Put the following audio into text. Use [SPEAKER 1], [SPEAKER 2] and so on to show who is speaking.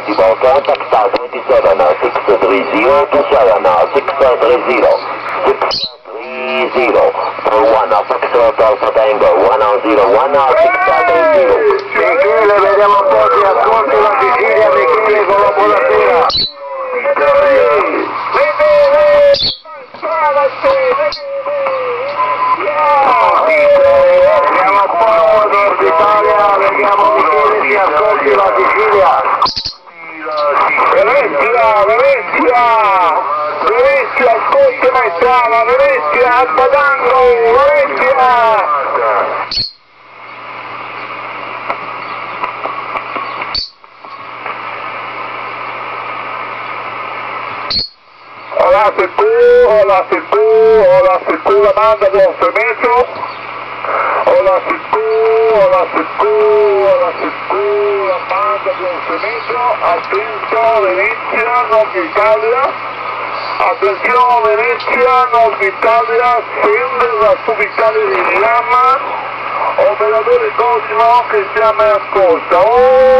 [SPEAKER 1] Contact star 27, 630 to 7, 630, 630, for 1, Foxtrot Alpha Tango, 101, 630.
[SPEAKER 2] Michele, vediamo un po' se ascolti la Sicilia, Michele con la buonasera. Vediamo un po' Nord Italia, vediamo Michele se ascolti la Sicilia. Venezia, Venezia, Venezia, ascolti Maestana, Venezia, Albadango, Venezia. Hola, Secu, hola, Secu, hola, Secu, la banda buon fermento. Hola, Secu, hola, Secu, hola, Secu, la banda buon fermento. Attenzione, Venezia, Nord Italia. Attenzione, Venezia, Nord Italia, scende la subitalia di Milano. Operatore Cosimo che siamo in ascolto. Ore!